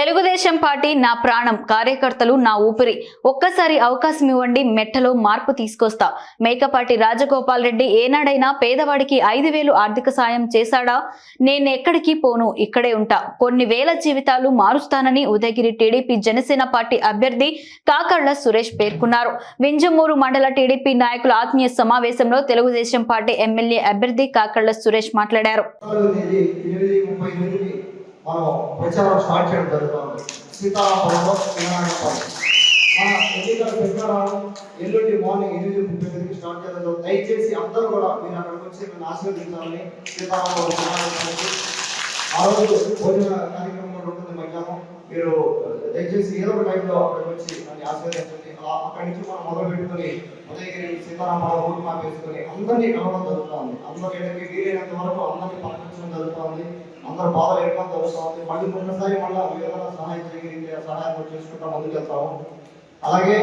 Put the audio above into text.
Telugu Desam party నా ప్రాణం కార్యకర్తలు నా ఊపిరి. ఒక్కసారి అవకాశం ఇవ్వండి మెట్టలో మార్పు తీసుకొస్తా. మేకపాటి రాజగోపాల్ రెడ్డి ఏనాడైనా పేదవాడికి ఐదు వేలు ఆర్థిక సాయం చేశాడా? నేనెక్కడికి పోను ఇక్కడే ఉంటా. కొన్ని వేల జీవితాలు మారుస్తానని ఉదయగిరి టీడీపీ జనసేన పార్టీ అభ్యర్థి కాకర్ల సురేష్ పేర్కొన్నారు. వింజమూరు మండల టీడీపీ నాయకుల ఆత్మీయ సమావేశంలో తెలుగుదేశం పార్టీ ఎమ్మెల్యే అభ్యర్థి కాకర్ల సురేష్ మాట్లాడారు. మనం ప్రచారం స్టార్ట్ చేయడం జరుగుతుంది. సీతారాపురంలో తెలంగాణ మన ఎన్నికల ప్రచారం ఎల్లుండి మార్నింగ్ ఎనిమిది ముప్పై ఎనిమిదికి స్టార్ట్ చేయడం దయచేసి అందరూ కూడా మీరు అక్కడికి వచ్చి నన్ను ఆశీర్వదించాలని సీతారాపురం ఆ రోజు భోజన కార్యక్రమం ఉంటుంది మధ్యాహ్నం. మీరు uh, దయచేసి ఏదో ఒక టైంలో అక్కడికి వచ్చి నన్ను ఆశీర్వదించండి. అలా అక్కడి నుంచి మనం మొదలు పెట్టుకొని ఉదయగిరి సీతారామరావు ఊరు మాపేసుకొని వేసుకొని అందరినీ కలవడం జరుగుతుంది అందరికీ వీలైనంత వరకు అందరినీ పలకరించడం జరుగుతుంది అందరు బాధలు జరుగుతూ జరుగుతుంది మళ్ళీ మొన్నసారి మళ్ళీ ఏదైనా సహాయం చేయగలిగితే సహాయం కూడా చేసుకుంటా ముందుకు వెళ్తాము అలాగే